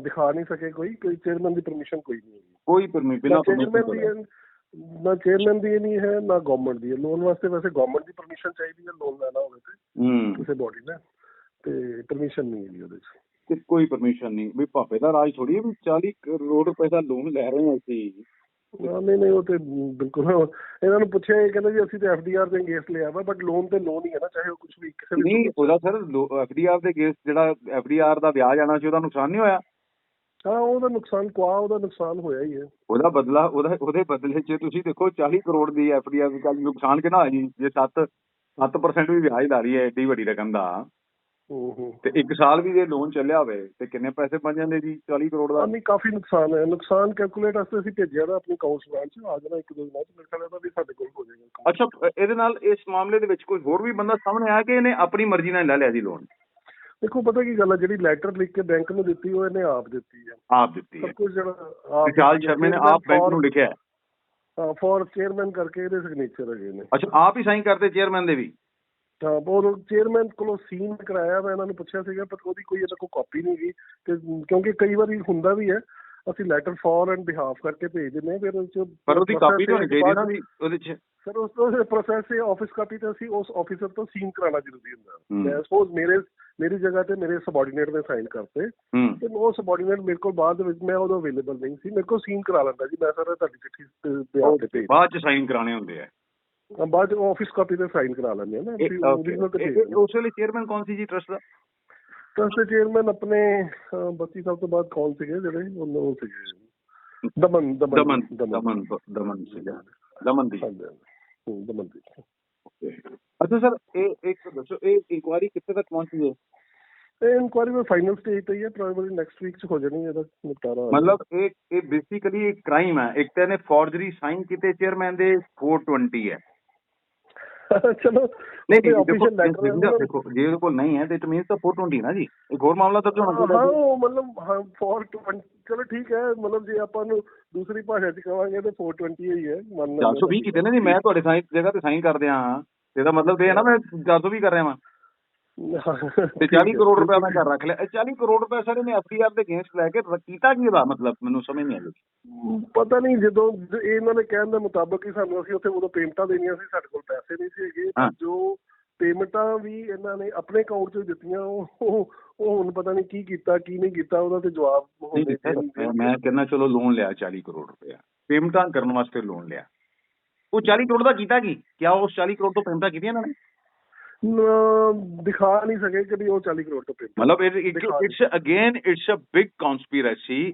Speaker 6: ਦਿਖਾ ਨਹੀਂ ਸਕੇ ਕੋਈ ਕੋਈ ਚੇਅਰਮੈਨ ਦੀ ਪਰਮਿਸ਼ਨ ਕੋਈ ਨਹੀਂ
Speaker 5: ਕੋਈ ਪਰਮਿ ਬਿਨਾਂ ਪਰਮਿਸ਼ਨ
Speaker 6: ਹੈ, ਨਾ ਚੇਅਰਮੈਨ ਦੀ ਨਹੀਂ ਹੈ ਨਾ ਗਵਰਨਮੈਂਟ ਦੀ ਹੈ। ਲੋਨ ਵਾਸਤੇ ਵੈਸੇ ਗਵਰਨਮੈਂਟ ਦੀ ਪਰਮਿਸ਼ਨ ਚਾਹੀਦੀ ਹੈ ਲੋਨ ਲੈਣਾ ਹੋਵੇ ਤੇ
Speaker 5: ਹੂੰ।
Speaker 6: ਕਿਸੇ ਬੋਡੀ ਨੇ। ਤੇ ਪਰਮਿਸ਼ਨ ਨਹੀਂ ਹੈਗੀ ਉਹਦੇ 'ਚ।
Speaker 5: ਤੇ ਕੋਈ ਪਰਮਿਸ਼ਨ ਨਹੀਂ। ਵੀ ਭਾਪੇ ਦਾ ਰਾਜ ਥੋੜੀ ਹੈ ਵੀ 40 ਕਰੋੜ ਰੁਪਏ ਦਾ ਲੋਨ ਲੈ ਰਹੇ ਹਾਂ ਅਸੀਂ।
Speaker 6: ਹਾਂ, ਨਹੀਂ ਨਹੀਂ ਉਹ ਤੇ ਬਿਲਕੁਲ। ਇਹਨਾਂ ਨੂੰ ਪੁੱਛਿਆ ਇਹ ਕਹਿੰਦੇ ਜੀ ਅਸੀਂ ਤੇ ਐਫਡੀਆਰ ਦੇ ਅਗੇਂਸਟ ਲਿਆ ਵਾ ਬਟ ਲੋਨ ਤੇ ਲੋਨ ਹੀ ਹੈ ਨਾ ਚਾਹੇ ਉਹ ਕੁਝ ਵੀ ਕਿਸੇ ਵੀ
Speaker 5: ਨਹੀਂ ਉਹਦਾ ਸਰ ਐਫਡੀਆਰ ਦੇ ਕੇਸ ਜਿਹੜਾ ਐਫਡੀਆਰ ਦਾ ਵਿਆਜ ਆਣਾ ਸੀ ਉਹਦਾ ਨੁਕਸਾਨ ਨਹੀਂ ਹੋਇਆ?
Speaker 6: ਹਾਂ ਉਹਦਾ ਨੁਕਸਾਨ ਕੁਆ ਉਹਦਾ ਨੁਕਸਾਨ ਹੋਇਆ ਹੀ ਹੈ।
Speaker 5: ਉਹਦਾ ਬਦਲਾ ਉਹਦਾ ਉਹਦੇ ਬਦਲੇ 'ਚ ਤੁਸੀਂ ਦੇਖੋ 40 ਕਰੋੜ ਦੀ ਐਫਡੀਆਰ ਦੀ ਕੱਲ ਨੁਕਸਾਨ ਕਿੰਨਾ ਹੋਇਆ ਜੀ? ਜੇ 7 7% ਵੀ ਵਿਆਜ ਲਾ ਰਹੀ ਹੈ ਏਡੀ ਵੱਡੀ ਰਕਮ ਦਾ। ਤੇ ਇੱਕ ਸਾਲ ਵੀ ਜੇ ਲੋਨ ਚੱਲਿਆ ਹੋਵੇ ਤੇ ਕਿੰਨੇ ਪੈਸੇ ਬਣ ਜਾਂਦੇ ਜੀ 40 ਕਰੋੜ ਦਾ?
Speaker 6: ਨਹੀਂ ਕਾਫੀ ਨੁਕਸਾਨ ਹੈ। ਨੁਕਸਾਨ ਕੈਲਕੂਲੇਟ ਵਾਸਤੇ ਅਸੀਂ ਭੇਜਿਆ ਦਾ ਆਪਣੀ ਅਕਾਊਂਟਸ ਬ੍ਰਾਂਚ ਆ ਜਾਣਾ ਇੱਕ ਦੋ ਦਿਨਾਂ ਚ ਮੇਰੇ ਖਿਆਲ ਇਹਦਾ ਵੀ ਸਾਡੇ ਕੋਲ ਹੋ ਜਾਏਗਾ
Speaker 5: ਅੱਛਾ ਇਹਦੇ ਨਾਲ ਇਸ ਮਾਮਲੇ ਦੇ ਵਿੱਚ ਕੋਈ ਹੋਰ ਵੀ ਬੰਦਾ ਸਾਹਮਣੇ ਆਇਆ ਕਿ ਇਹਨੇ ਆਪਣੀ ਮਰਜ਼ੀ ਨਾਲ ਲੈ ਲਿਆ ਜੀ ਲੋਨ
Speaker 6: ਦੇਖੋ ਪਤਾ ਕੀ ਗੱਲ ਹੈ ਜਿਹੜੀ ਲੈਟਰ ਲਿਖ ਕੇ ਬੈਂਕ ਨੂੰ ਦਿੱਤੀ ਉਹ ਇਹਨੇ ਆਪ ਦਿੱਤੀ ਹੈ
Speaker 5: ਆਪ ਦਿੱਤੀ ਹੈ
Speaker 6: ਸਭ ਕੁਝ ਜਿਹੜਾ ਆਪ
Speaker 5: ਵਿਸ਼ਾਲ ਸ਼ਰਮੇ ਨੇ ਆਪ ਬੈਂਕ ਨੂੰ ਲਿਖਿਆ ਹੈ।
Speaker 6: ਫॉर ਚੇਅਰਮੈਨ ਕਰਕੇ ਇਹਦੇ ਸਿਗਨੇਚਰ ਹੈਗੇ ਨੇ।
Speaker 5: ਅੱਛਾ ਆਪ ਹੀ ਸਾਈਨ ਕਰਦੇ ਚੇਅਰਮੈਨ ਦੇ ਵੀ?
Speaker 6: ਤਾਂ ਉਹ ਚੇਅਰਮੈਨ ਕੋਲੋਂ ਸੀਨ ਕਰਾਇਆ ਮੈਂ ਇਹਨਾਂ ਨੂੰ ਪੁੱਛਿਆ ਸੀਗਾ ਪਰ ਉਹਦੀ ਕੋਈ ਇਹਨਾਂ ਕੋਲ ਕਾਪੀ ਨਹੀਂ ਗਈ। ਤੇ ਕਿਉਂਕਿ ਕਈ ਵਾਰੀ ਹੁੰਦਾ ਵੀ ਹੈ ਅਸੀਂ ਲੈਟਰ ਫॉर ਐਂਡ ਬਿਹਾਫ ਕਰਕੇ ਭੇਜ ਦਿੰਦੇ ਹਾਂ ਫਿਰ ਉਸ ਚ
Speaker 5: ਪਰ ਉਹਦੀ ਕਾਪੀ ਤਾਂ ਹੋਣੀ ਚਾਹੀਦੀ ਨਾ ਵੀ ਉਹਦੇ 'ਚ।
Speaker 6: ਸਰ ਉਸ ਤੋਂ ਪ੍ਰੋਸੈਸ ਹੈ ਆਫਿਸ ਕਾਪੀ ਤੇ ਅਸੀਂ ਉਸ ਆਫੀਸਰ ਤੋਂ ਸੀਨ ਕਰਾਉਣਾ ਜ਼ਰੂਰੀ ਹੁੰਦਾ।
Speaker 5: ਹੂੰ।
Speaker 6: ਸਪੋਜ਼ ਮੇਰੇ ਮੇਰੀ ਜਗ੍ਹਾ ਤੇ ਮੇਰੇ ਸਬਆਰਡੀਨੇਟ ਨੇ ਸਾਈਨ ਕਰਤੇ। ਤੇ ਉਹ ਸਬਆਰਡੀਨੇਟ ਮੇਰੇ ਕੋਲ ਬਾਅਦ ਦੇ ਵਿੱਚ ਮੈਂ ਉਦੋਂ ਅਵੇਲੇਬਲ ਨਹੀਂ ਸੀ। ਮੇਰੇ ਕੋਲ ਸੀਨ ਕਰਾ ਲੈਂਦਾ ਜੀ ਮੈਂ ਸਰ ਤੁਹਾਡੀ ਚਿੱਠੀ ਤੇ ਬਿਆਨ ਤੇ ਭੇਜ
Speaker 5: ਬਾਅਦ 'ਚ ਸਾਈਨ ਕਰਾਣੇ ਹੁੰਦੇ ਆ।
Speaker 6: ਬਾਅਦ ਆਫਿਸ ਕਾਪੀ ਤੇ ਸਾਈਨ ਕਰਾ ਲੈਂਦੇ ਆ ਨਾ। original ਤੇ।
Speaker 5: ਉਸ ਵੇਲੇ ਚੇਅਰਮੈਨ ਕੌਣ ਸੀ ਜੀ ਟਰਸਟ ਦਾ?
Speaker 6: ਟਰਸਟ ਚੇਅਰਮੈਨ ਆਪਣੇ ਬੱਤੀ ਸਾਲ ਤੋਂ ਬਾਅਦ ਕੌਣ ਸੀਗੇ ਜਿਹੜੇ? ਉਹਨਾਂ ਉਹ ਸੀਗੇ। ਦਮਨ
Speaker 5: ਦਮਨ ਦਮਨ ਦਮਨ। ਸੀਗਾ। ਦਮਨ ਦੀ
Speaker 6: ਦਮਨ ਦੀ
Speaker 5: ਅੱਛਾ ਸਰ ਇਹ ਇੱਕ ਦੱਸੋ ਇਹ ਇਨਕੁਆਇਰੀ ਕਿੱਥੇ ਤੱਕ ਪਹੁੰਚੀ ਹੈ
Speaker 6: ਇਹ ਇਨਕੁਆਇਰੀ ਮੈਂ ਫਾਈਨਲ ਸਟੇਜ ਤੇ ਹੀ ਹੈ ਪ੍ਰੋਬਬਲੀ ਨੈਕਸਟ ਵੀਕ ਚ ਹੋ ਜਾਣੀ ਹੈ ਇਹਦਾ ਨਿਪਟਾਰਾ
Speaker 5: ਮਤਲਬ ਇਹ ਇਹ ਬੇਸਿਕਲੀ ਇੱਕ ਕ੍ਰਾਈਮ ਹੈ ਇੱਕ ਤਾਂ ਇਹਨੇ ਫੋਰਜਰੀ ਸਾਈਨ ਕੀਤੇ ਚੇਅਰਮੈਨ ਦੇ 420 ਹੈ
Speaker 6: ਚਲੋ
Speaker 5: ਨਹੀਂ
Speaker 6: ਉਹਦੇ
Speaker 5: ਨਹੀਂ, ਦੇਖੋ
Speaker 6: official letter ਹੈ
Speaker 5: ਦੇਖੋ,
Speaker 6: ਨਾ।
Speaker 5: ਦੇਖੋ ਜੇ ਉਹਦੇ ਕੋਲ ਨਹੀਂ ਹੈ ਤੇ ਇਟ ਮੀਨਸ ਤਾਂ 420 ਨਾ ਜੀ ਇੱਕ ਹੋਰ ਮਾਮਲਾ ਦਰਜ ਹੋਣਾ
Speaker 6: ਹਾਂ
Speaker 5: ਚਾਹੀਦਾ ਸੀ।
Speaker 6: ਉਹ ਮਤਲਬ ਹਾਂ 420 ਚਲੋ ਠੀਕ ਹੈ ਮਤਲਬ ਜੇ ਆਪਾਂ ਨੂੰ ਦੂਸਰੀ ਭਾਸ਼ਾ ਚ ਕਹਾਂਗੇ ਤੇ 420 ਹੀ ਹੈ ਮੰਨ ਲੈਂਦੇ
Speaker 5: 420 ਕੀਤੇ ਨੇ ਜੀ ਮੈਂ ਤੁਹਾਡੇ ਸਾਈਨ ਜਗ੍ਹਾ ਤੇ ਸਾਈਨ ਕਰ ਦਿਆਂ ਹਾਂ ਇਹਦਾ ਮਤਲਬ ਇਹ ਹੈ ਨਾ ਮੈਂ 420 ਕਰ ਰਿਹਾ ਵਾਂ। ਤੇ 40 ਕਰੋੜ ਰੁਪਏ ਮੈਂ ਘਰ ਰੱਖ ਲਿਆ। ਇਹ 40 ਕਰੋੜ ਰੁਪਏ ਸਰ ਇਹਨੇ ਐਫਡੀਆਰ ਦੇ ਅਗੇਂਸਟ ਲੈ ਕੇ ਕੀਤਾ ਕੀ ਇਹਦਾ ਮਤਲਬ? ਮੈਨੂੰ ਸਮਝ ਨਹੀਂ ਆਈ।
Speaker 6: ਪਤਾ ਨਹੀਂ ਜਦੋਂ ਇਹਨਾਂ ਨੇ ਕਹਿਣ ਦੇ ਮੁਤਾਬਕ ਹੀ ਸਾਨੂੰ ਅਸੀਂ ਉੱਥੇ ਉਦੋਂ ਪੇਮੈਂਟਾਂ ਦੇਣੀਆਂ ਸੀ ਸਾਡੇ ਕੋਲ ਪੈਸੇ ਨਹੀਂ ਸੀ ਹੈਗੇ। ਜੋ ਪੇਮੈਂਟਾਂ ਵੀ ਇਹਨਾਂ ਨੇ ਆਪਣੇ ਅਕਾਊਂਟ 'ਚ ਦਿੱਤੀਆਂ ਉਹ ਹੁਣ ਪਤਾ ਨਹੀਂ ਕੀ ਕੀਤਾ ਕੀ ਨਹੀਂ ਕੀਤਾ ਉਹਦਾ ਤੇ ਜਵਾਬ ਹੋਣੇ
Speaker 5: ਮੈਂ ਕਹਿੰਦਾ ਚਲੋ ਲੋਨ ਲਿਆ 40 ਕਰੋੜ ਰੁਪਏ ਪੇਮੈਂਟਾਂ ਕਰਨ ਵਾਸਤੇ ਲੋਨ ਲਿਆ। ਉਹ 40 ਕਰੋੜ ਦਾ ਕੀਤਾ ਕੀ? ਕਿਆ ਉਸ 40 ਕਰੋੜ ਤੋਂ ਪੇਮੈਂਟਾਂ ਕੀਤੀਆਂ ਇਹਨਾਂ ਨੇ
Speaker 6: ਨ- ਦਿਖਾ ਨਹੀਂ ਸਕੇ ਕਿ ਉਹ 40 ਕਰੋੜ ਤੋਂ ਪੇਮੈਂਟ
Speaker 5: ਮਤਲਬ it's again it's a big conspiracy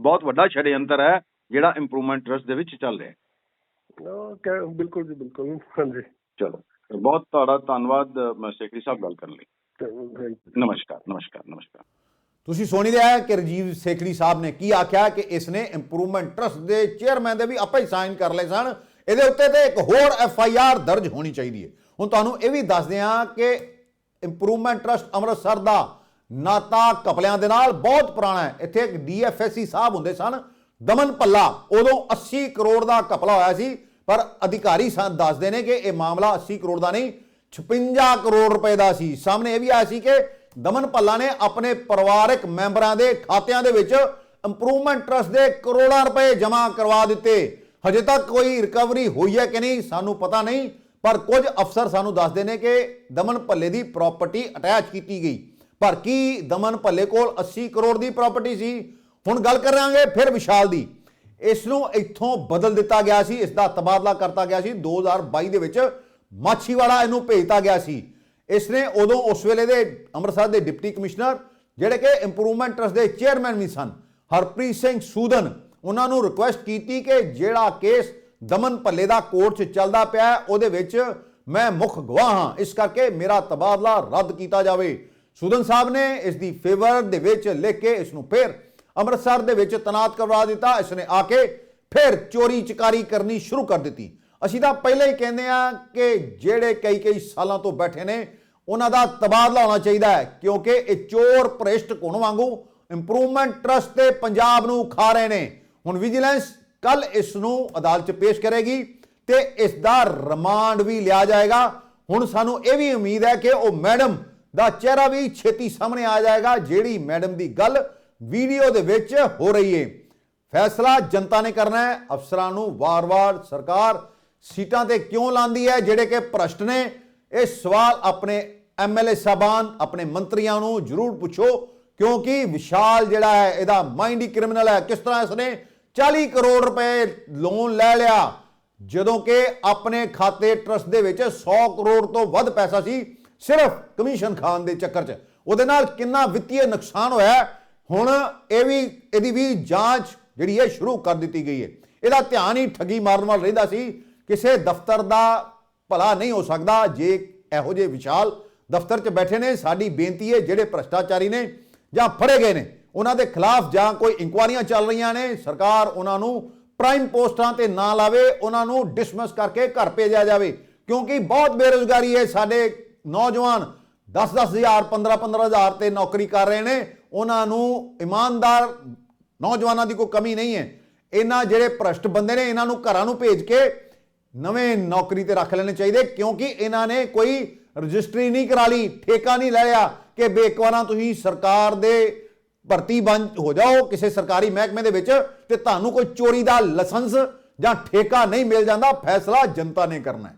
Speaker 5: ਬਹੁਤ ਵੱਡਾ ਛੜਯੰਤਰ ਹੈ ਜਿਹੜਾ ਇੰਪਰੂਵਮੈਂਟ ਟਰਸਟ ਦੇ ਵਿੱਚ ਚੱਲ ਰਿਹਾ ਹੈ।
Speaker 6: ਬਿਲਕੁਲ ਜੀ ਬਿਲਕੁਲ। ਹਾਂਜੀ।
Speaker 5: ਚਲੋ ਬਹੁਤ ਤੁਹਾਡਾ ਧੰਨਵਾਦ ਸੈਕਟਰੀ ਸਾਹਿਬ ਗੱਲ ਕਰਨ ਲਈ।
Speaker 6: ਥੈਂਕ ਯੂ
Speaker 5: ਨਮਸਕਾਰ ਨਮਸਕਾਰ ਨਮਸਕਾਰ।
Speaker 4: ਤੁਸੀਂ ਸੁਣੀ ਲਿਆ ਕਿ ਰਜੀਵ ਸੇਖੜੀ ਸਾਹਿਬ ਨੇ ਕੀ ਆਖਿਆ ਕਿ ਇਸ ਨੇ ਇੰਪਰੂਵਮੈਂਟ ਟਰਸਟ ਦੇ ਚੇਅਰਮੈਨ ਦੇ ਵੀ ਆਪੇ ਹੀ ਸਾਈਨ ਕਰ ਲਏ ਸਨ। ਇਹਦੇ ਉੱਤੇ ਤੇ ਇੱਕ ਹੋਰ ਐਫ ਆਈ ਆਰ ਦਰਜ ਹੋਣੀ ਚਾਹੀਦੀ ਹੈ। ਹੁਣ ਤੁਹਾਨੂੰ ਇਹ ਵੀ ਦੱਸਦੇ ਹਾਂ ਕਿ ਇੰਪਰੂਵਮੈਂਟ ਟਰਸਟ ਅੰਮ੍ਰਿਤਸਰ ਦਾ ਨਾਤਾ ਕਪਲਿਆਂ ਦੇ ਨਾਲ ਬਹੁਤ ਪੁਰਾਣਾ ਹੈ। ਇੱਥੇ ਇੱਕ ਡੀਐਫਐਸਸੀ ਸਾਹਿਬ ਹੁੰਦੇ ਸਨ, ਦਮਨ ਪੱਲਾ ਉਦੋਂ 80 ਕਰੋੜ ਦਾ ਕਪਲਾ ਹੋਇਆ ਸੀ, ਪਰ ਅਧਿਕਾਰੀ ਸਾਨੂੰ ਦੱਸਦੇ ਨੇ ਕਿ ਇਹ ਮਾਮਲਾ 80 ਕਰੋੜ ਦਾ ਨਹੀਂ 56 ਕਰੋੜ ਰੁਪਏ ਦਾ ਸੀ। ਸਾਹਮਣੇ ਇਹ ਵੀ ਆਇਆ ਸੀ ਕਿ ਦਮਨ ਪੱਲਾ ਨੇ ਆਪਣੇ ਪਰਿਵਾਰਕ ਮੈਂਬਰਾਂ ਦੇ ਖਾਤਿਆਂ ਦੇ ਵਿੱਚ ਇੰਪਰੂਵਮੈਂਟ ਟਰਸਟ ਦੇ ਕਰੋੜਾਂ ਰੁਪਏ ਜਮ੍ਹਾਂ ਕਰਵਾ ਦਿੱਤੇ। ਹਜੇ ਤੱਕ ਕੋਈ ਰਿਕਵਰੀ ਹੋਈ ਹੈ ਕਿ ਨਹੀਂ, ਸਾਨੂੰ ਪਤਾ ਨਹੀਂ, ਪਰ ਕੁਝ ਅਫਸਰ ਸਾਨੂੰ ਦੱਸਦੇ ਨੇ ਕਿ ਦਮਨ ਭੱਲੇ ਦੀ ਪ੍ਰਾਪਰਟੀ ਅਟੈਚ ਕੀਤੀ ਗਈ। ਪਰ ਕੀ ਦਮਨ ਭੱਲੇ ਕੋਲ 80 ਕਰੋੜ ਦੀ ਪ੍ਰਾਪਰਟੀ ਸੀ? ਹੁਣ ਗੱਲ ਕਰਾਂਗੇ ਫਿਰ ਵਿਸ਼ਾਲ ਦੀ। ਇਸ ਨੂੰ ਇੱਥੋਂ ਬਦਲ ਦਿੱਤਾ ਗਿਆ ਸੀ, ਇਸ ਦਾ ਤਬਾਦਲਾ ਕਰਤਾ ਗਿਆ ਸੀ। 2022 ਦੇ ਵਿੱਚ ਮਾਛੀਵਾੜਾ ਇਹਨੂੰ ਭੇਜਤਾ ਗਿਆ ਸੀ। ਇਸ ਨੇ ਉਦੋਂ ਉਸ ਵੇਲੇ ਦੇ ਅੰਮ੍ਰਿਤਸਰ ਦੇ ਡਿਪਟੀ ਕਮਿਸ਼ਨਰ, ਜਿਹੜੇ ਕਿ ਇੰਪਰੂਵਮੈਂਟ ਟਰਸਟ ਦੇ ਚੇਅਰਮੈਨ ਵੀ ਸਨ। ਹਰਪ੍ਰੀਤ ਸਿੰਘ ਸੂਦਨ ਉਹਨਾਂ ਨੂੰ ਰਿਕੁਐਸਟ ਕੀਤੀ ਕਿ ਜਿਹੜਾ ਕੇਸ ਦਮਨ ਭੱਲੇ ਦਾ ਕੋਰਟ 'ਚ ਚੱਲਦਾ ਪਿਆ ਹੈ, ਉਹਦੇ ਵਿੱਚ ਮੈਂ ਮੁੱਖ ਗਵਾਹ ਹਾਂ। ਇਸ ਕਰਕੇ ਮੇਰਾ ਤਬਾਦਲਾ ਰੱਦ ਕੀਤਾ ਜਾਵੇ। ਸੂਦਨ ਸਾਹਿਬ ਨੇ ਇਸ ਦੀ ਫੇਵਰ ਦੇ ਵਿੱਚ ਲਿਖ ਕੇ ਇਸ ਨੂੰ ਫਿਰ ਅੰਮ੍ਰਿਤਸਰ ਦੇ ਵਿੱਚ ਤਨਾਤ ਕਰਵਾ ਦਿੱਤਾ। ਇਸ ਨੇ ਆ ਕੇ ਫਿਰ ਚੋਰੀ ਚਕਾਰੀ ਕਰਨੀ ਸ਼ੁਰੂ ਕਰ ਦਿੱਤੀ। ਅਸੀਂ ਤਾਂ ਪਹਿਲਾਂ ਹੀ ਕਹਿੰਦੇ ਆ ਕਿ ਜਿਹੜੇ ਕਈ ਕਈ ਸਾਲਾਂ ਤੋਂ ਬੈਠੇ ਨੇ ਉਹਨਾਂ ਦਾ ਤਬਾਦਲਾ ਹੋਣਾ ਚਾਹੀਦਾ ਹੈ ਕਿਉਂਕਿ ਇਹ ਚੋਰ ਭ੍ਰਿਸ਼ਟ ਕੋਣ ਵਾਂਗੂ ਇੰਪਰੂਵਮੈਂਟ ਟਰਸਟ ਤੇ ਪੰਜਾਬ ਨੂੰ ਖਾ ਰਹੇ ਨੇ। ਹੁਣ ਵਿਜੀਲੈਂਸ ਕੱਲ ਇਸ ਨੂੰ ਅਦਾਲਤ 'ਚ ਪੇਸ਼ ਕਰੇਗੀ ਤੇ ਇਸ ਦਾ ਰਿਮਾਂਡ ਵੀ ਲਿਆ ਜਾਏਗਾ। ਹੁਣ ਸਾਨੂੰ ਇਹ ਵੀ ਉਮੀਦ ਹੈ ਕਿ ਉਹ ਮੈਡਮ ਦਾ ਚਿਹਰਾ ਵੀ ਛੇਤੀ ਸਾਹਮਣੇ ਆ ਜਾਏਗਾ, ਜਿਹੜੀ ਮੈਡਮ ਦੀ ਗੱਲ ਵੀਡੀਓ ਦੇ ਵਿੱਚ ਹੋ ਰਹੀ ਹੈ ਫੈਸਲਾ ਜਨਤਾ ਨੇ ਕਰਨਾ ਹੈ। ਅਫਸਰਾਂ ਨੂੰ ਵਾਰ-ਵਾਰ ਸਰਕਾਰ ਸੀਟਾਂ ਤੇ ਕਿਉਂ ਲਾਂਦੀ ਹੈ, ਜਿਹੜੇ ਕਿ ਭ੍ਰਸ਼ਟ ਨੇ? ਇਹ ਸਵਾਲ ਆਪਣੇ ਐਮਐਲਏ ਸਾਹਿਬਾਨ, ਆਪਣੇ ਮੰਤਰੀਆਂ ਨੂੰ ਜ਼ਰੂਰ ਪੁੱਛੋ, ਕਿਉਂਕਿ ਵਿਸ਼ਾਲ ਜਿਹੜਾ ਹੈ, ਇਹਦਾ ਮਾਈਂਡ ਹੀ ਕ੍ਰਿਮੀਨਲ ਹੈ। ਕਿਸ ਤਰ੍ਹਾਂ ਇਸਨੇ 40 ਕਰੋੜ ਰੁਪਏ ਲੋਨ ਲੈ ਲਿਆ। ਜਦੋਂ ਕਿ ਆਪਣੇ ਖਾਤੇ ਟਰਸਟ ਦੇ ਵਿੱਚ 100 ਕਰੋੜ ਤੋਂ ਵੱਧ ਪੈਸਾ ਸੀ ਸਿਰਫ ਕਮਿਸ਼ਨ ਖਾਨ ਦੇ ਚੱਕਰ 'ਚ। ਉਹਦੇ ਨਾਲ ਕਿੰਨਾ ਵਿੱਤੀ ਨੁਕਸਾਨ ਹੋਇਆ ਹੁਣ ਇਹ ਵੀ, ਇਹਦੀ ਵੀ ਜਾਂਚ ਜਿਹੜੀ ਹੈ ਸ਼ੁਰੂ ਕਰ ਦਿੱਤੀ ਗਈ ਹੈ। ਇਹਦਾ ਧਿਆਨ ਹੀ ਠੱਗੀ ਮਾਰਨ ਵੱਲ ਰਹਿੰਦਾ ਸੀ। ਕਿਸੇ ਦਫ਼ਤਰ ਦਾ ਭਲਾ ਨਹੀਂ ਹੋ ਸਕਦਾ, ਜੇ ਇਹੋ ਜਿਹੇ ਵਿਸ਼ਾਲ ਦਫ਼ਤਰ 'ਚ ਬੈਠੇ ਨੇ, ਸਾਡੀ ਬੇਨਤੀ ਹੈ ਜਿਹੜੇ ਭ੍ਰਸ਼ਟਾਚਾਰੀ ਨੇ ਜਾਂ ਫੜੇ ਗਏ ਨੇ ਉਹਨਾਂ ਦੇ ਖਿਲਾਫ ਜਾਂ ਕੋਈ ਇਨਕੁਆਰੀਆਂ ਚੱਲ ਰਹੀਆਂ ਨੇ, ਸਰਕਾਰ ਉਹਨਾਂ ਨੂੰ ਪ੍ਰਾਈਮ ਪੋਸਟਾਂ ਤੇ ਨਾ ਲਾਵੇ, ਉਹਨਾਂ ਨੂੰ ਡਿਸਮਿਸ ਕਰਕੇ ਘਰ ਭੇਜਿਆ ਜਾਵੇ। ਕਿਉਂਕਿ ਬਹੁਤ ਬੇਰੁਜ਼ਗਾਰੀ ਹੈ, ਸਾਡੇ ਨੌਜਵਾਨ 10-10 ਹਜ਼ਾਰ 15-15 ਹਜ਼ਾਰ ਤੇ ਨੌਕਰੀ ਕਰ ਰਹੇ ਨੇ, ਉਹਨਾਂ ਨੂੰ ਇਮਾਨਦਾਰ ਨੌਜਵਾਨਾਂ ਦੀ ਕੋਈ ਕਮੀ ਨਹੀਂ ਹੈ। ਇਹਨਾਂ ਜਿਹੜੇ ਭ੍ਰਸ਼ਟ ਬੰਦੇ ਨੇ, ਇਹਨਾਂ ਨੂੰ ਘਰਾਂ ਨੂੰ ਭੇਜ ਕੇ ਨਵੇਂ ਨੌਕਰੀ ਤੇ ਰੱਖ ਲੈਣੇ ਚਾਹੀਦੇ, ਕਿਉਂਕਿ ਇਹਨਾਂ ਨੇ ਕੋਈ ਰਜਿਸਟਰੀ ਨਹੀਂ ਕਰਾ ਲਈ, ਠੇਕਾ ਨਹੀਂ ਲੈ ਲਿਆ ਕਿ ਬੇਕਵਾਰਾਂ ਤੁਸੀਂ ਸਰਕਾਰ ਦੇ ਭਰਤੀ ਬਣ ਹੋ ਜਾਓ ਕਿਸੇ ਸਰਕਾਰੀ ਮਹਿਕਮੇ ਦੇ ਵਿੱਚ ਤੇ ਤੁਹਾਨੂੰ ਕੋਈ ਚੋਰੀ ਦਾ ਲਾਇਸੈਂਸ ਜਾਂ ਠੇਕਾ ਨਹੀਂ ਮਿਲ ਜਾਂਦਾ, ਫੈਸਲਾ ਜਨਤਾ ਨੇ ਕਰਨਾ ਹੈ।